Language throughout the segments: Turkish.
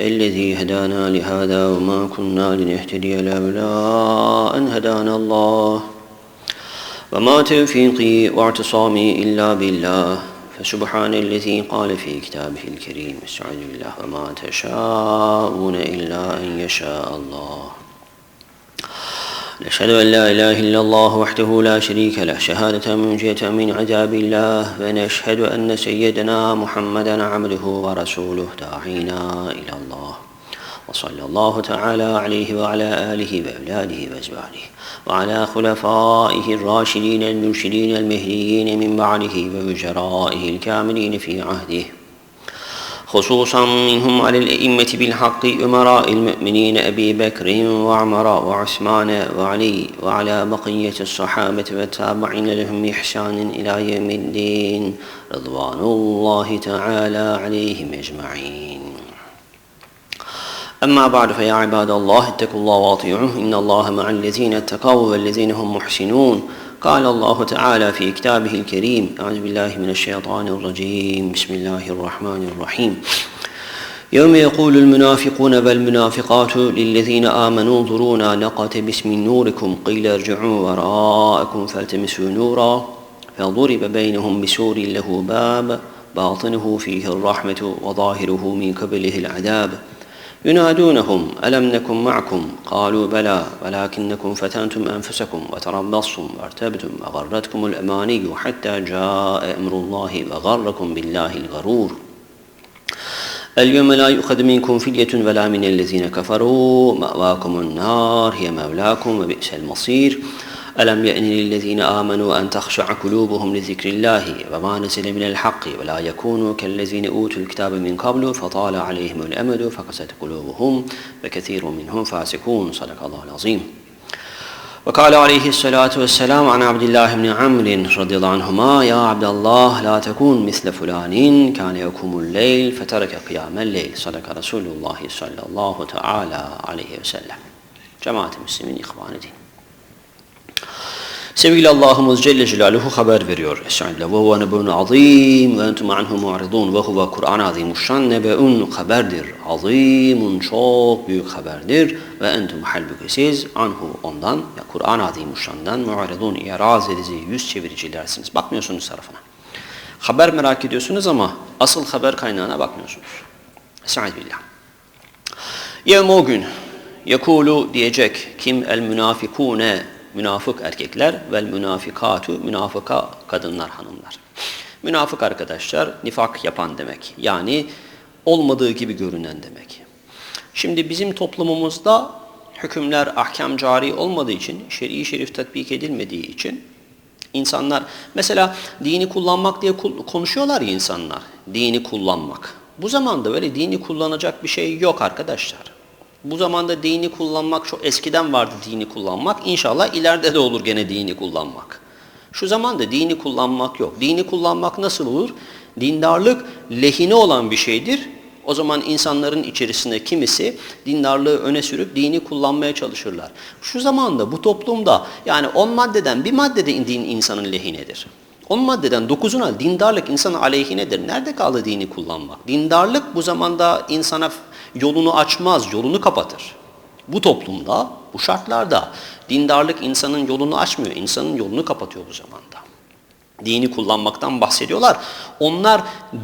الذي هدانا لهذا وما كنا لنهتدي لولا أن هدانا الله. وما توفيقي واعتصامي إلا بالله. فسبحان الذي قال في كتابه الكريم استعوذ بالله وما تشاءون إلا أن يشاء الله. نشهد أن لا إله إلا الله وحده لا شريك له شهادة منجية من عذاب الله ونشهد أن سيدنا محمدا عبده ورسوله داعينا إلى الله. وصلى الله تعالى عليه وعلى آله وأولاده وأزواجه وعلى خلفائه الراشدين المرشدين المهديين من بعده ووزرائه الكاملين في عهده. خصوصا منهم على الأئمة بالحق أمراء المؤمنين أبي بكر وعمر وعثمان وعلي وعلى بقية الصحابة والتابعين لهم بإحسان إلى يوم الدين. رضوان الله تعالى عليهم أجمعين. أما بعد فيا عباد الله اتقوا الله واطيعوه إن الله مع الذين اتقوا والذين هم محسنون. قال الله تعالى في كتابه الكريم أعوذ بالله من الشيطان الرجيم. بسم الله الرحمن الرحيم. يوم يقول المنافقون والمنافقات للذين آمنوا انظرونا نقتبس من نوركم. قيل ارجعوا وراءكم فالتمسوا نورا فضرب بينهم بسور له باب باطنه فيه الرحمة وظاهره من قبله العذاب. ينادونهم ألم نكن معكم؟ قالوا بلى ولكنكم فتنتم أنفسكم وتربصتم وارتبتم وغرتكم الأماني حتى جاء أمر الله وغركم بالله الغرور. اليوم لا يؤخذ منكم فدية ولا من الذين كفروا مأواكم النار هي مولاكم وبئس المصير. ألم يأن للذين آمنوا أن تخشع قلوبهم لذكر الله وما نزل من الحق ولا يكونوا كالذين أوتوا الكتاب من قبل فطال عليهم الأمد فقست قلوبهم وكثير منهم فاسقون. صدق الله العظيم. وقال عليه الصلاة والسلام عن عبد الله بن عمرو رضي الله عنهما يا عبد الله لا تكون مثل فلان كان يقوم الليل فترك قيام الليل. صدق رسول الله صلى الله تعالى عليه وسلم. جماعة المسلمين إخوان الدين Sevgili Allah'ımız Celle Celaluhu haber veriyor. Estağfirullah. Ve huve nebeun azim ve entum anhu mu'ridun ve huve Kur'an azimuşşan nebeun haberdir. Azimun çok büyük haberdir. Ve entum halbuki siz anhu ondan ya Kur'an azimuşşandan mu'ridun iraz edici yüz çeviricilersiniz. Bakmıyorsunuz tarafına. Haber merak ediyorsunuz ama asıl haber kaynağına bakmıyorsunuz. Estağfirullah. Yevm o gün Yakulu diyecek kim el münafikune münafık erkekler ve münafikatu münafıka kadınlar hanımlar. Münafık arkadaşlar nifak yapan demek. Yani olmadığı gibi görünen demek. Şimdi bizim toplumumuzda hükümler ahkam cari olmadığı için, şer'i şerif tatbik edilmediği için insanlar mesela dini kullanmak diye konuşuyorlar ya insanlar. Dini kullanmak. Bu zamanda böyle dini kullanacak bir şey yok arkadaşlar. Bu zamanda dini kullanmak çok eskiden vardı dini kullanmak. İnşallah ileride de olur gene dini kullanmak. Şu zamanda dini kullanmak yok. Dini kullanmak nasıl olur? Dindarlık lehine olan bir şeydir. O zaman insanların içerisinde kimisi dindarlığı öne sürüp dini kullanmaya çalışırlar. Şu zamanda bu toplumda yani on maddeden bir maddede din insanın lehinedir. On maddeden dokuzuna dindarlık insanın aleyhinedir. Nerede kaldı dini kullanmak? Dindarlık bu zamanda insana yolunu açmaz, yolunu kapatır. Bu toplumda, bu şartlarda dindarlık insanın yolunu açmıyor, insanın yolunu kapatıyor bu zamanda. Dini kullanmaktan bahsediyorlar. Onlar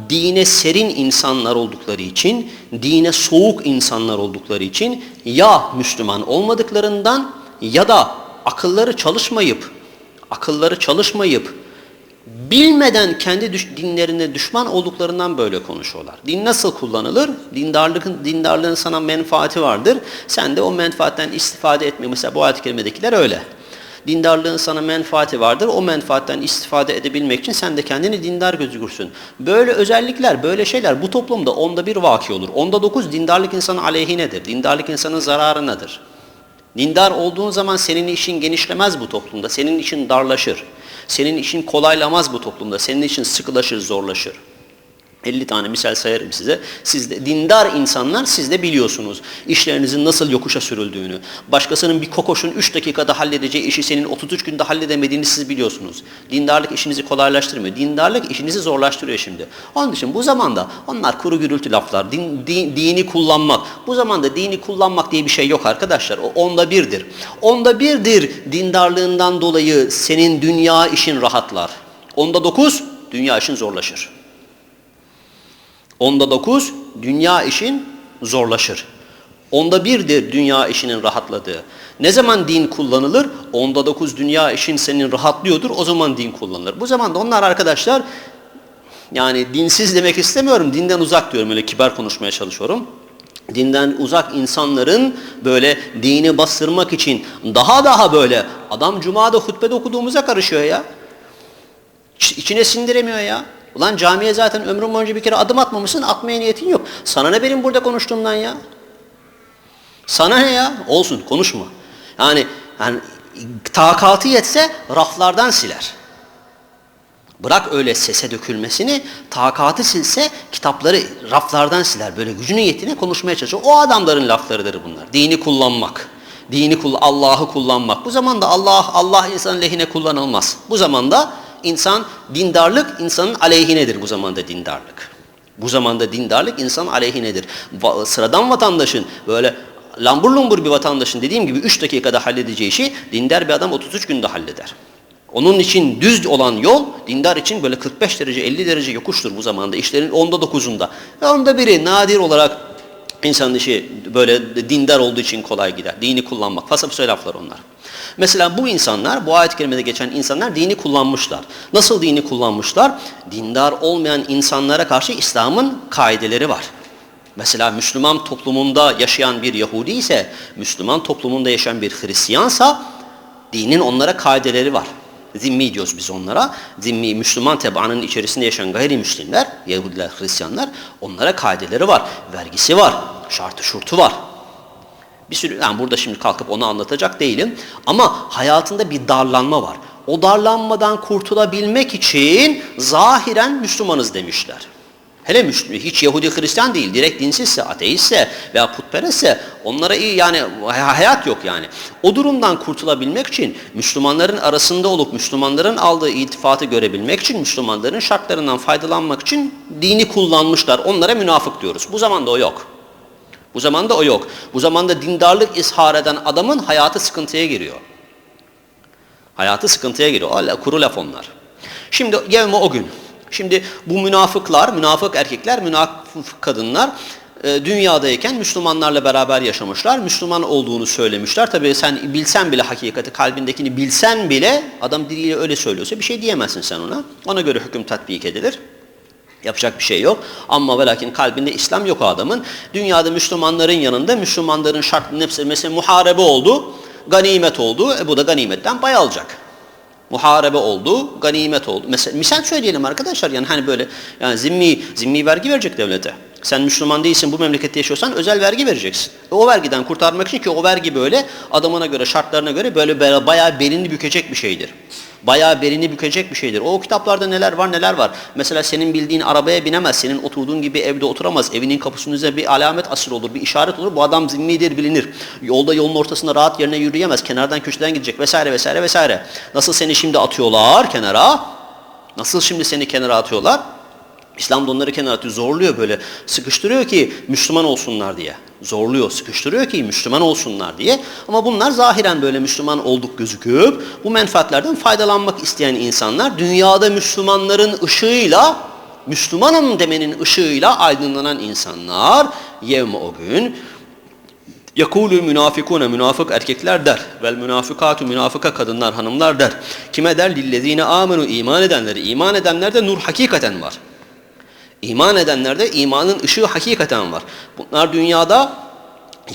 dine serin insanlar oldukları için, dine soğuk insanlar oldukları için ya Müslüman olmadıklarından ya da akılları çalışmayıp, akılları çalışmayıp bilmeden kendi düş, dinlerine düşman olduklarından böyle konuşuyorlar. Din nasıl kullanılır? Dindarlığın, dindarlığın sana menfaati vardır. Sen de o menfaatten istifade etme. Mesela bu ayet-i kerimedekiler öyle. Dindarlığın sana menfaati vardır. O menfaatten istifade edebilmek için sen de kendini dindar gözükürsün. Böyle özellikler, böyle şeyler bu toplumda onda bir vaki olur. Onda dokuz dindarlık insanın aleyhinedir. Dindarlık insanın zararınadır. Dindar olduğun zaman senin işin genişlemez bu toplumda. Senin işin darlaşır. Senin işin kolaylamaz bu toplumda. Senin için sıkılaşır, zorlaşır. 50 tane misal sayarım size. Siz de dindar insanlar siz de biliyorsunuz. İşlerinizin nasıl yokuşa sürüldüğünü. Başkasının bir kokoşun 3 dakikada halledeceği işi senin 33 günde halledemediğini siz biliyorsunuz. Dindarlık işinizi kolaylaştırmıyor. Dindarlık işinizi zorlaştırıyor şimdi. Onun için bu zamanda onlar kuru gürültü laflar, din, din- dini kullanmak. Bu zamanda dini kullanmak diye bir şey yok arkadaşlar. O onda birdir. Onda birdir dindarlığından dolayı senin dünya işin rahatlar. Onda dokuz dünya işin zorlaşır. Onda dokuz, dünya işin zorlaşır. Onda birdir dünya işinin rahatladığı. Ne zaman din kullanılır? Onda dokuz dünya işin senin rahatlıyordur. O zaman din kullanılır. Bu zamanda onlar arkadaşlar yani dinsiz demek istemiyorum. Dinden uzak diyorum. Öyle kibar konuşmaya çalışıyorum. Dinden uzak insanların böyle dini bastırmak için daha daha böyle adam cumada hutbede okuduğumuza karışıyor ya. İç- içine sindiremiyor ya. Ulan camiye zaten ömrün boyunca bir kere adım atmamışsın, atmaya niyetin yok. Sana ne benim burada konuştuğumdan ya? Sana ne ya? Olsun, konuşma. Yani, yani takatı yetse raflardan siler. Bırak öyle sese dökülmesini, takatı silse kitapları raflardan siler. Böyle gücünün yettiğine konuşmaya çalışıyor. O adamların laflarıdır bunlar. Dini kullanmak. Dini kull Allah'ı kullanmak. Bu zamanda Allah Allah insanın lehine kullanılmaz. Bu zamanda insan dindarlık insanın aleyhinedir bu zamanda dindarlık. Bu zamanda dindarlık insanın aleyhinedir. Va- sıradan vatandaşın böyle lambur lumbur bir vatandaşın dediğim gibi 3 dakikada halledeceği işi dindar bir adam 33 günde halleder. Onun için düz olan yol dindar için böyle 45 derece 50 derece yokuştur bu zamanda. İşlerin onda dokuzunda. Ve onda biri nadir olarak insanın işi böyle dindar olduğu için kolay gider. Dini kullanmak. Fasafasa laflar onlar. Mesela bu insanlar, bu ayet-i kerimede geçen insanlar dini kullanmışlar. Nasıl dini kullanmışlar? Dindar olmayan insanlara karşı İslam'ın kaideleri var. Mesela Müslüman toplumunda yaşayan bir Yahudi ise, Müslüman toplumunda yaşayan bir Hristiyansa dinin onlara kaideleri var. Zimmi diyoruz biz onlara. Zimmi Müslüman tebaanın içerisinde yaşayan gayrimüslimler, Yahudiler, Hristiyanlar onlara kaideleri var. Vergisi var, şartı şurtu var. Bir sürü, yani burada şimdi kalkıp onu anlatacak değilim. Ama hayatında bir darlanma var. O darlanmadan kurtulabilmek için zahiren Müslümanız demişler. Hele Müslüman, hiç Yahudi Hristiyan değil, direkt dinsizse, ateistse veya putperestse onlara iyi yani hayat yok yani. O durumdan kurtulabilmek için Müslümanların arasında olup Müslümanların aldığı iltifatı görebilmek için Müslümanların şartlarından faydalanmak için dini kullanmışlar. Onlara münafık diyoruz. Bu zamanda o yok. Bu zamanda o yok. Bu zamanda dindarlık ishar eden adamın hayatı sıkıntıya giriyor. Hayatı sıkıntıya giriyor. Allah kuru laf onlar. Şimdi gelme o gün. Şimdi bu münafıklar, münafık erkekler, münafık kadınlar e, dünyadayken Müslümanlarla beraber yaşamışlar. Müslüman olduğunu söylemişler. Tabii sen bilsen bile hakikati, kalbindekini bilsen bile adam diliyle öyle söylüyorsa bir şey diyemezsin sen ona. Ona göre hüküm tatbik edilir. Yapacak bir şey yok. Ama ve lakin kalbinde İslam yok adamın. Dünyada Müslümanların yanında Müslümanların şartının hepsi mesela muharebe oldu, ganimet oldu. E bu da ganimetten pay alacak. Muharebe oldu, ganimet oldu. Mesela misal söyleyelim arkadaşlar yani hani böyle yani zimmi zimmi vergi verecek devlete. Sen Müslüman değilsin bu memlekette yaşıyorsan özel vergi vereceksin. E o vergiden kurtarmak için ki o vergi böyle adamına göre şartlarına göre böyle bayağı belini bükecek bir şeydir. Bayağı belini bükecek bir şeydir. O kitaplarda neler var neler var. Mesela senin bildiğin arabaya binemez. Senin oturduğun gibi evde oturamaz. Evinin kapısının üzerine bir alamet asır olur, bir işaret olur. Bu adam zimmidir bilinir. Yolda yolun ortasında rahat yerine yürüyemez. Kenardan köşeden gidecek vesaire vesaire vesaire. Nasıl seni şimdi atıyorlar kenara? Nasıl şimdi seni kenara atıyorlar? İslam da onları kenara atıyor, zorluyor böyle, sıkıştırıyor ki Müslüman olsunlar diye. Zorluyor, sıkıştırıyor ki Müslüman olsunlar diye. Ama bunlar zahiren böyle Müslüman olduk gözüküp bu menfaatlerden faydalanmak isteyen insanlar dünyada Müslümanların ışığıyla, Müslümanım demenin ışığıyla aydınlanan insanlar yevme o gün Yakulul münafikune münafık erkekler der. Vel münafikatu münafıka kadınlar hanımlar der. Kime der? Lillezine amenu iman edenleri. İman edenlerde nur hakikaten var. İman edenlerde imanın ışığı hakikaten var. Bunlar dünyada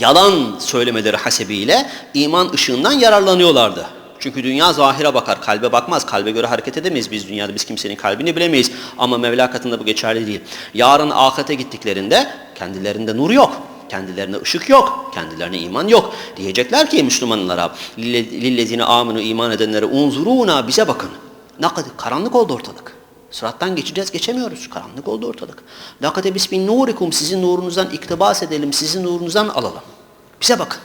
yalan söylemeleri hasebiyle iman ışığından yararlanıyorlardı. Çünkü dünya zahire bakar, kalbe bakmaz. Kalbe göre hareket edemeyiz biz dünyada. Biz kimsenin kalbini bilemeyiz. Ama Mevla katında bu geçerli değil. Yarın ahirete gittiklerinde kendilerinde nur yok. Kendilerine ışık yok. Kendilerine iman yok. Diyecekler ki Müslümanlara lillezine aminu iman edenlere unzuruna bize bakın. Ne kadar karanlık oldu ortalık. Sırattan geçeceğiz, geçemiyoruz. Karanlık oldu ortalık. Lakate bismin nurikum sizin nurunuzdan iktibas edelim, sizin nurunuzdan alalım. Bize bakın.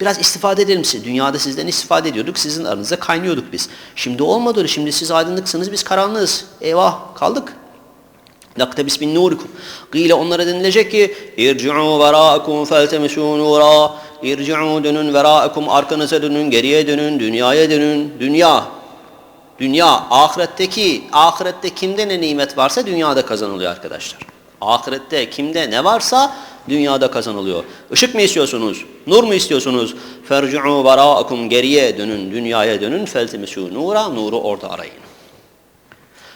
Biraz istifade edelim size. Dünyada sizden istifade ediyorduk, sizin aranızda kaynıyorduk biz. Şimdi olmadı öyle. Şimdi siz aydınlıksınız, biz karanlığız. Eyvah kaldık. Laktabis min nurikum. Gıyle onlara denilecek ki irci'u verâekum feltemisû nûrâ. İrci'u dönün verâekum arkanıza dönün, geriye dönün, dünyaya dönün. Dünya. Dünya ahiretteki, ahirette kimde ne nimet varsa dünyada kazanılıyor arkadaşlar. Ahirette kimde ne varsa dünyada kazanılıyor. Işık mı istiyorsunuz? Nur mu istiyorsunuz? Ferci'u verâekum geriye dönün, dünyaya dönün. Feltemisû nûrâ. Nuru orada arayın.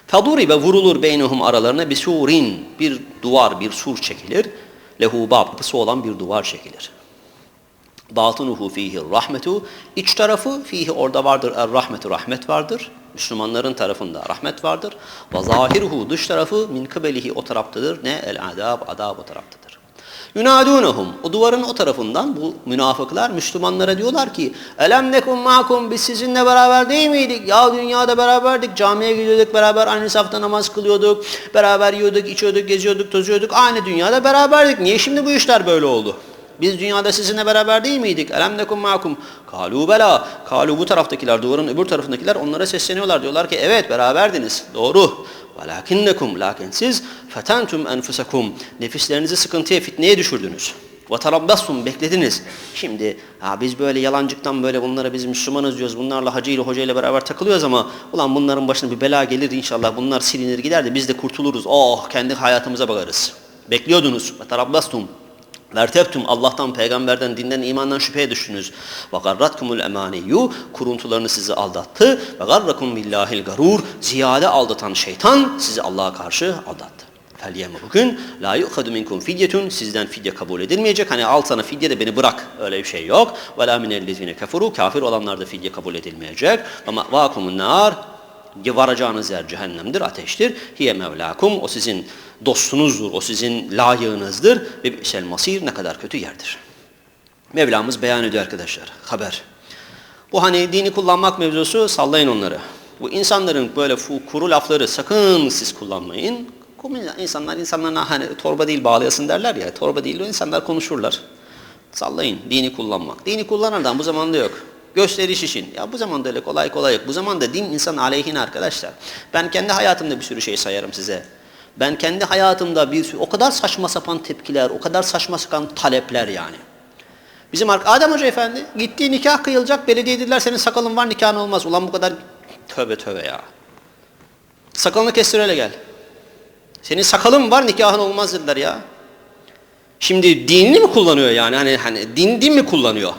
Faduribe vurulur beynehum aralarına bir surin, bir duvar, bir sur çekilir. Lehu bab, kapısı olan bir duvar çekilir. Batinuhu fihi rahmetu, iç tarafı fihi orada vardır er rahmetu, rahmet vardır. Müslümanların tarafında rahmet vardır. Ve zahiruhu, dış tarafı min kıbelihi o taraftadır. Ne? El adab, adab o taraftadır. Yunadunhum o duvarın o tarafından bu münafıklar Müslümanlara diyorlar ki elem nekum makum biz sizinle beraber değil miydik? Ya dünyada beraberdik camiye gidiyorduk beraber aynı safta namaz kılıyorduk beraber yiyorduk içiyorduk geziyorduk tozuyorduk aynı dünyada beraberdik. Niye şimdi bu işler böyle oldu? Biz dünyada sizinle beraber değil miydik? Elem nekum makum. Kalu bela. Kalu bu taraftakiler, duvarın öbür tarafındakiler onlara sesleniyorlar. Diyorlar ki evet beraberdiniz. Doğru. Velakinnekum. Lakin siz fetentum enfusakum. Nefislerinizi sıkıntıya, fitneye düşürdünüz. Ve. Beklediniz. Şimdi ha, biz böyle yalancıktan böyle bunlara biz Müslümanız diyoruz. Bunlarla hacıyla hocayla beraber takılıyoruz ama ulan bunların başına bir bela gelir inşallah. Bunlar silinir gider de biz de kurtuluruz. Oh kendi hayatımıza bakarız. Bekliyordunuz. Ve. Verteptum Allah'tan, peygamberden, dinden, imandan şüpheye düştünüz. Ve garratkumul emaniyyu kuruntularını sizi aldattı. Ve garrakum billahil garur ziyade aldatan şeytan sizi Allah'a karşı aldattı. Felyeme bugün la yu'khadu minkum fidyetun sizden fidye kabul edilmeyecek. Hani al sana fidye de beni bırak. Öyle bir şey yok. Ve la minellezine kefuru kafir olanlarda fidye kabul edilmeyecek. Ve ma'vakumun nar varacağınız yer cehennemdir, ateştir. Hiye mevlakum, o sizin dostunuzdur, o sizin layığınızdır. Ve bi'sel masir, ne kadar kötü yerdir. Mevlamız beyan ediyor arkadaşlar, haber. Bu hani dini kullanmak mevzusu, sallayın onları. Bu insanların böyle kuru lafları sakın siz kullanmayın. İnsanlar insanlarına hani torba değil bağlayasın derler ya, torba değil o insanlar konuşurlar. Sallayın, dini kullanmak. Dini kullanırdan bu zamanda yok gösteriş için. Ya bu zamanda öyle kolay kolay yok. Bu zamanda din insan aleyhine arkadaşlar. Ben kendi hayatımda bir sürü şey sayarım size. Ben kendi hayatımda bir sürü, o kadar saçma sapan tepkiler, o kadar saçma sapan talepler yani. Bizim Adem Hoca Efendi gittiği nikah kıyılacak. Belediye dediler senin sakalın var nikahın olmaz. Ulan bu kadar tövbe tövbe ya. Sakalını kestir öyle gel. Senin sakalın var nikahın olmaz dediler ya. Şimdi dinini mi kullanıyor yani? Hani hani din din mi kullanıyor?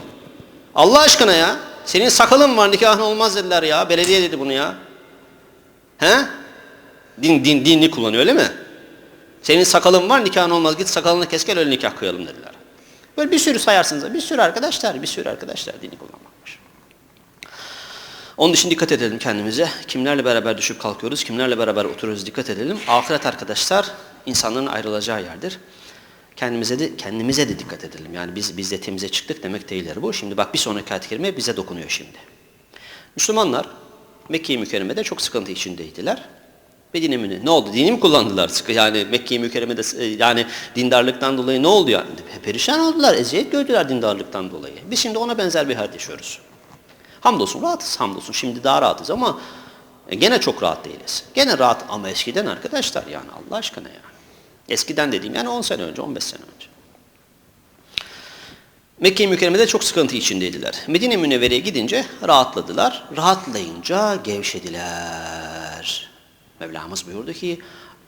Allah aşkına ya. Senin sakalın var nikahın olmaz dediler ya. Belediye dedi bunu ya. He? Din, din, dinli kullanıyor öyle mi? Senin sakalın var nikahın olmaz. Git sakalını kes gel öyle nikah kıyalım dediler. Böyle bir sürü sayarsınız. Bir sürü arkadaşlar, bir sürü arkadaşlar dini kullanmakmış. Onun için dikkat edelim kendimize. Kimlerle beraber düşüp kalkıyoruz, kimlerle beraber oturuyoruz dikkat edelim. Ahiret arkadaşlar insanların ayrılacağı yerdir kendimize de kendimize de dikkat edelim. Yani biz biz de temize çıktık demek değildir bu. Şimdi bak bir sonraki ayet-i kerime bize dokunuyor şimdi. Müslümanlar Mekke-i Mükerreme'de çok sıkıntı içindeydiler. Medine mi ne oldu? Dini kullandılar? Yani Mekke-i Mükerreme'de yani dindarlıktan dolayı ne oldu yani? Perişan oldular, eziyet gördüler dindarlıktan dolayı. Biz şimdi ona benzer bir hayat yaşıyoruz. Hamdolsun rahatız, hamdolsun. Şimdi daha rahatız ama gene çok rahat değiliz. Gene rahat ama eskiden arkadaşlar yani Allah aşkına yani. Eskiden dediğim yani 10 sene önce, 15 sene önce. Mekke-i Mükerreme'de çok sıkıntı içindeydiler. Medine Münevvere'ye gidince rahatladılar. Rahatlayınca gevşediler. Mevlamız buyurdu ki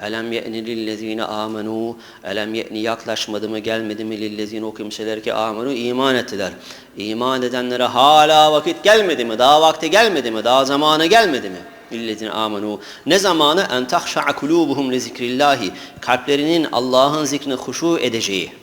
Elem ye'ni lillezine amenu Elem ye'ni yaklaşmadı mı gelmedi mi lillezine o kimseler ki amenu iman ettiler. İman edenlere hala vakit gelmedi mi? Daha vakti gelmedi mi? Daha zamanı gelmedi mi? Lillezine amenu ne zamanı? En tahşa'a kulubuhum li zikrillahi. Kalplerinin Allah'ın zikrine huşu edeceği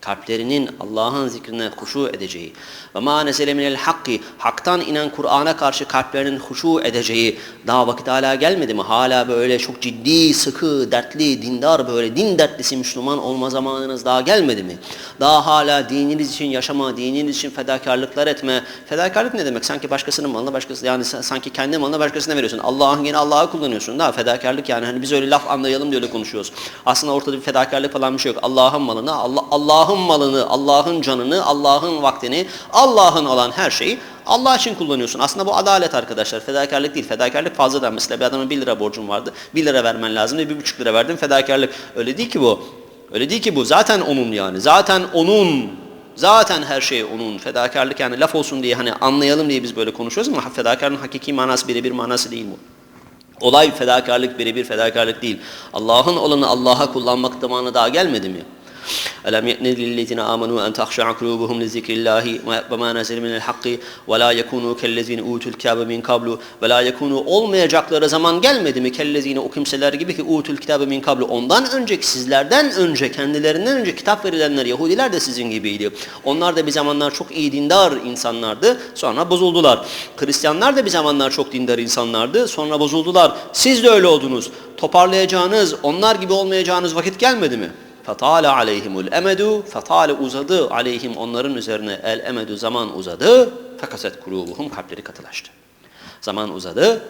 kalplerinin Allah'ın zikrine huşu edeceği ve ma nezele minel hakki haktan inen Kur'an'a karşı kalplerinin huşu edeceği daha vakit hala gelmedi mi? Hala böyle çok ciddi, sıkı, dertli, dindar böyle din dertlisi Müslüman olma zamanınız daha gelmedi mi? Daha hala dininiz için yaşama, dininiz için fedakarlıklar etme. Fedakarlık ne demek? Sanki başkasının malını başkası yani sanki kendi malını başkasına veriyorsun. Allah'ın yine Allah'a kullanıyorsun. Daha fedakarlık yani hani biz öyle laf anlayalım diye öyle konuşuyoruz. Aslında ortada bir fedakarlık falan bir şey yok. Allah'ın malını, Allah Allah'ın malını, Allah'ın canını, Allah'ın vaktini, Allah'ın olan her şeyi Allah için kullanıyorsun. Aslında bu adalet arkadaşlar. Fedakarlık değil. Fedakarlık fazladan. Mesela bir adama 1 lira borcun vardı. 1 lira vermen lazım ve 1,5 lira verdin. Fedakarlık. Öyle değil ki bu. Öyle değil ki bu. Zaten onun yani. Zaten onun. Zaten her şey onun. Fedakarlık yani laf olsun diye hani anlayalım diye biz böyle konuşuyoruz ama fedakarlığın hakiki manası birebir manası değil bu. Olay fedakarlık birebir fedakarlık değil. Allah'ın olanı Allah'a kullanmak zamanı daha gelmedi mi? ألم يأن للذين آمنوا أن تخشع قلوبهم لذكر الله وما نزل من الحق ولا يكونوا كالذين أوتوا الكتاب من قبل ولا يكونوا olmayacakları zaman gelmedi mi kellezine o kimseler gibi ki utul kitabı min kablu ondan önceki sizlerden önce kendilerinden önce kitap verilenler Yahudiler de sizin gibiydi. Onlar da bir zamanlar çok iyi dindar insanlardı sonra bozuldular. Hristiyanlar da bir zamanlar çok dindar insanlardı sonra bozuldular. Siz de öyle oldunuz. Toparlayacağınız onlar gibi olmayacağınız vakit gelmedi mi? Fatale aleyhimul emedu, fatale uzadı aleyhim onların üzerine el emedu zaman uzadı. Fekaset kulubuhum kalpleri katılaştı. Zaman uzadı,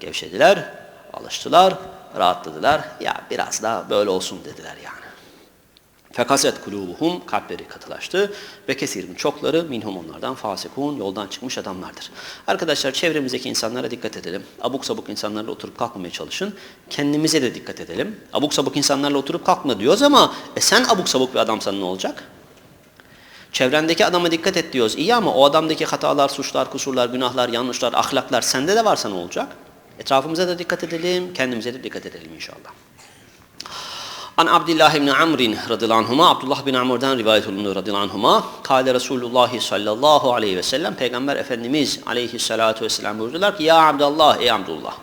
gevşediler, alıştılar, rahatladılar. Ya biraz daha böyle olsun dediler yani. Fekaset kulubuhum kalpleri katılaştı ve kesirin çokları minhum onlardan fasikun yoldan çıkmış adamlardır. Arkadaşlar çevremizdeki insanlara dikkat edelim. Abuk sabuk insanlarla oturup kalkmamaya çalışın. Kendimize de dikkat edelim. Abuk sabuk insanlarla oturup kalkma diyoruz ama e sen abuk sabuk bir adamsan ne olacak? Çevrendeki adama dikkat et diyoruz. İyi ama o adamdaki hatalar, suçlar, kusurlar, günahlar, yanlışlar, ahlaklar sende de varsa ne olacak? Etrafımıza da dikkat edelim, kendimize de dikkat edelim inşallah. An Abdullah ibn Amr radıyallahu anhuma Abdullah bin Amr'dan rivayet olunur radıyallahu anhuma Kale Resulullah sallallahu aleyhi ve sellem Peygamber Efendimiz aleyhissalatu vesselam buyurdular ki Ya Abdullah ey Abdullah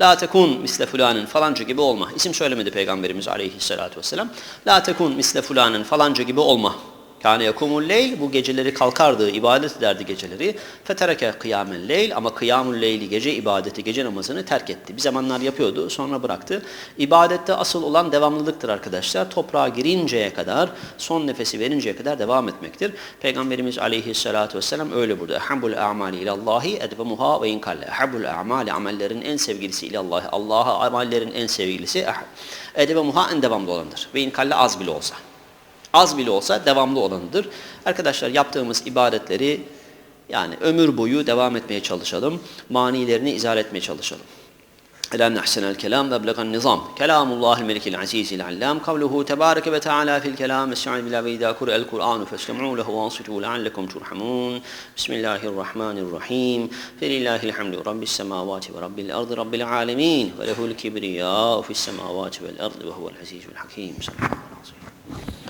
La tekun misle fulanın falanca gibi olma. İsim söylemedi Peygamberimiz aleyhissalatu vesselam. La tekun misle fulanın falanca gibi olma. Kâne yakumul leyl bu geceleri kalkardı, ibadet ederdi geceleri. Fetereke kıyamel leyl ama kıyamul leyli gece ibadeti, gece namazını terk etti. Bir zamanlar yapıyordu, sonra bıraktı. İbadette asıl olan devamlılıktır arkadaşlar. Toprağa girinceye kadar, son nefesi verinceye kadar devam etmektir. Peygamberimiz aleyhissalatu vesselam öyle burada. Ehabbul a'mali ilallahi edvemuha ve inkalle. Ehabbul a'mali amellerin en sevgilisi ilallahi. Allah'a amellerin en sevgilisi edvemuha en devamlı olandır. Ve inkalle az bile olsa Az bile olsa devamlı olanıdır. Arkadaşlar yaptığımız ibadetleri yani ömür boyu devam etmeye çalışalım. Manilerini izah etmeye çalışalım. Elem nehsenel kelam ve blegan nizam. Kelamullahil melikil azizil allam. Kavluhu tebareke ve teala fil kelam. Es'a'in bila ve idâ kur'el kur'anu feslem'u lehu ansitu leallekum turhamun. Bismillahirrahmanirrahim. Felillahil hamdu rabbis semavati ve rabbil ardı rabbil alemin. Ve lehul kibriya fis semavati vel ardı ve huvel azizul hakim. Sallallahu aleyhi ve sellem.